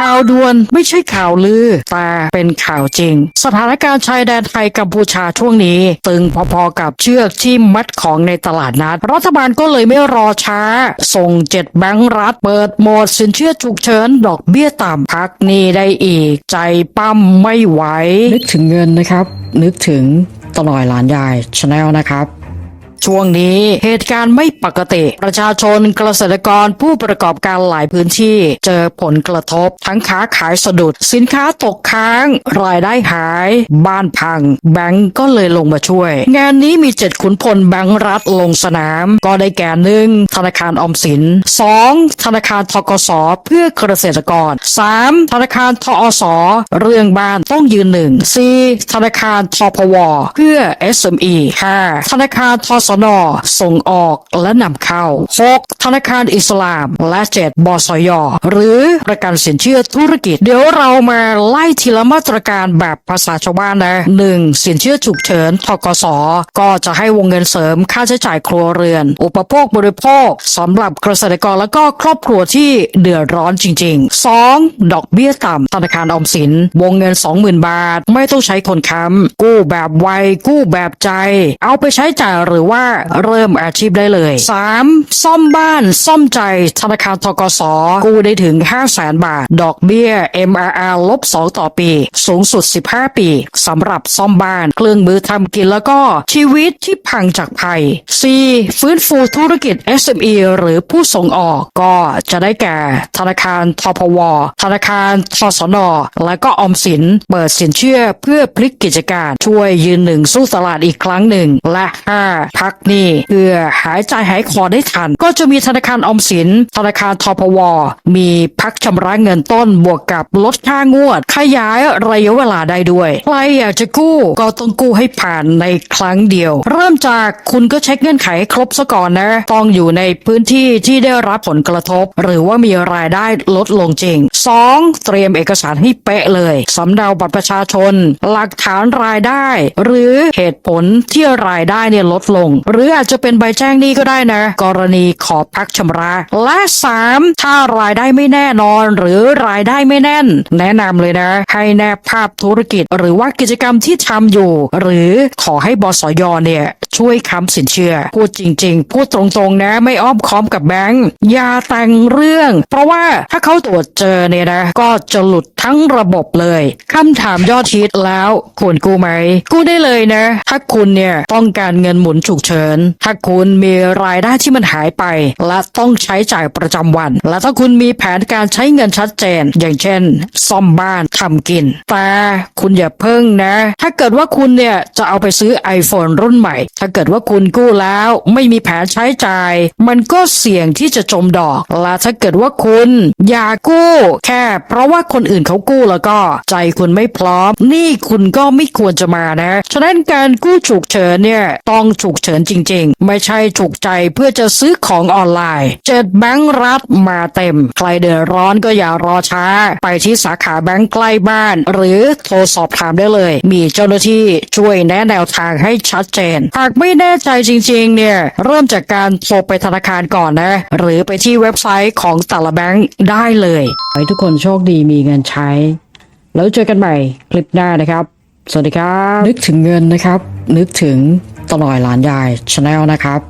ข่าวด่วนไม่ใช่ข่าวลือ แต่เป็นข่าวจริง สถานการณ์ชายแดนไทยกัมพูชาช่วงนี้ ตึงพอๆกับเชือกที่มัดของในตลาดนัด รัฐบาลก็เลยไม่รอช้า ส่งเจ็ดแบงก์รัฐ เปิดโหมดสินเชื่อฉุกเฉินดอกเบี้ยต่ำพักนี้ได้อีก ใจปั้มไม่ไหว นึกถึงเงินนะครับ นึกถึงตลอยหลานยายชาแนลนะครับ ช่วงนี้ เหตุการณ์ไม่ปกติ ประชาชนเกษตรกรผู้ประกอบการหลายพื้นที่ เจอผลกระทบ ทั้งค้าขายสะดุด สินค้าตกค้าง รายได้หาย บ้านพัง แบงก์ก็เลยลงมาช่วย งานนี้มีเจ็ดขุนพลแบงก์รัฐลงสนาม ก็ได้แก่หนึ่งธนาคารออมสิน 2. ธนาคารทกสเพื่อเกษตรกร 3. ธนาคารทอสเรื่องบ้านต้องยืนหนึ่ง 4. ธนาคารทพว เพื่อ SME 5. ธนาคารทสนส่งออกและนำเข้า 6. ธนาคารอิสลาม และ 7. บสย หรือประกันสินเชื่อธุรกิจ เดี๋ยวเรามาไล่ทีละมาตรการแบบภาษาชาวบ้านนะ 1. สินเชื่อฉุกเฉินทกส ก็จะให้วงเงินเสริมค่าใช้จ่ายครัวเรือน อุปโภคบริโภคสำหรับเกษตรกรและก็ครอบครัวที่เดือดร้อนจริง ๆ 2. ดอกเบี้ยต่ำธนาคารออมสิน วงเงิน 20,000 บาท ไม่ต้องใช้คนค้ำกู้แบบไวกู้แบบใจ เอาไปใช้จ่ายหรือว่าเริ่มอาชีพได้เลย 3. ซ่อมบ้านซ่อมใจธนาคารทกสกู้ได้ถึง 500,000บาท ดอกเบี้ย MRR ลบ 2 ต่อปี สูงสุด 15 ปีสำหรับซ่อมบ้านเครื่องมือทำกินแล้วก็ชีวิตที่พังจากภัย 4. ฟื้นฟูธุรกิจ SME หรือผู้ส่งออกก็จะได้แก่ ธนาคารทพว ธนาคารทสน และก็ออมสินเปิดสินเชื่อเพื่อพลิกกิจการช่วยยืนหนึ่งสู้ตลาดอีกครั้งหนึ่ง และ 5. พักหนี้เพื่อหายใจหายคอได้ทัน ก็จะมีธนาคารออมสิน ธนาคารทพว มีพักชำระเงินต้นบวกกับลดค่างวด ขยายระยะเวลาได้ด้วย ใครอยากจะกู้ก็ต้องกู้ให้ผ่านในครั้งเดียว เริ่มจากคุณก็เช็คเงื่อนไขให้ครบซะก่อนนะ ต้องอยู่ในพื้นที่ที่ได้รับผลกระทบ หรือว่ามีรายได้ลดลงจริง 2. เตรียมเอกสารให้เป๊ะเลยสำเนาบัตรประชาชน หลักฐานรายได้ หรือเหตุผลที่รายได้เนี่ยลดลงหรืออาจจะเป็นใบแจ้งหนี้ก็ได้นะ กรณีขอพักชำระ และ 3. ถ้ารายได้ไม่แน่นอน หรือรายได้ไม่แน่น แนะนำเลยนะ ให้แนบภาพธุรกิจ หรือว่ากิจกรรมที่ทำอยู่ หรือขอให้บสยเนี่ยช่วยค้ำสินเชื่อ พูดจริง ๆ พูดตรงๆนะ ไม่อ้อมค้อมกับแบงค์อย่าแต่งเรื่อง เพราะว่าถ้าเขาตรวจเจอเนี่ยนะ ก็จะหลุดทั้งระบบเลยคำถามยอดฮิตแล้วควรกู้ไหมกู้ได้เลยนะ ถ้าคุณเนี่ยต้องการเงินหมุนฉุกเฉิน ถ้าคุณมีรายได้ที่มันหายไป และต้องใช้จ่ายประจำวัน และถ้าคุณมีแผนการใช้เงินชัดเจน อย่างเช่น ซ่อมบ้านทำกิน แต่คุณอย่าเพิ่งนะ ถ้าเกิดว่าคุณเนี่ยจะเอาไปซื้อ iPhone รุ่นใหม่ ถ้าเกิดว่าคุณกู้แล้วไม่มีแผนใช้จ่าย มันก็เสี่ยงที่จะจมดอก และถ้าเกิดว่าคุณอยากกู้ แค่ เพราะว่าคนอื่นเขากู้แล้วก็ใจคุณไม่พร้อม นี่คุณก็ไม่ควรจะมานะ ฉะนั้นการกู้ฉุกเฉินเนี่ยต้องฉุกเฉินจริง ๆ ไม่ใช่ฉุกใจเพื่อจะซื้อของออนไลน์เจ็ดแบงก์รัฐมาเต็ม ใครเดือดร้อนก็อย่ารอช้า ไปที่สาขาแบงก์ใกล้บ้าน หรือโทรสอบถามได้เลย มีเจ้าหน้าที่ช่วยแนะแนวทางให้ชัดเจน หากไม่แน่ใจจริง ๆ เนี่ย เริ่มจากการโทรไปธนาคารก่อนนะ หรือไปที่เว็บไซต์ของแต่ละแบงก์ได้เลยขอให้ทุกคนโชคดีมีเงินใช้ แล้วเจอกันใหม่คลิปหน้านะครับ สวัสดีครับ นึกถึงเงินนะครับ นึกถึง ตลอยหลานยายชาแนลนะครับ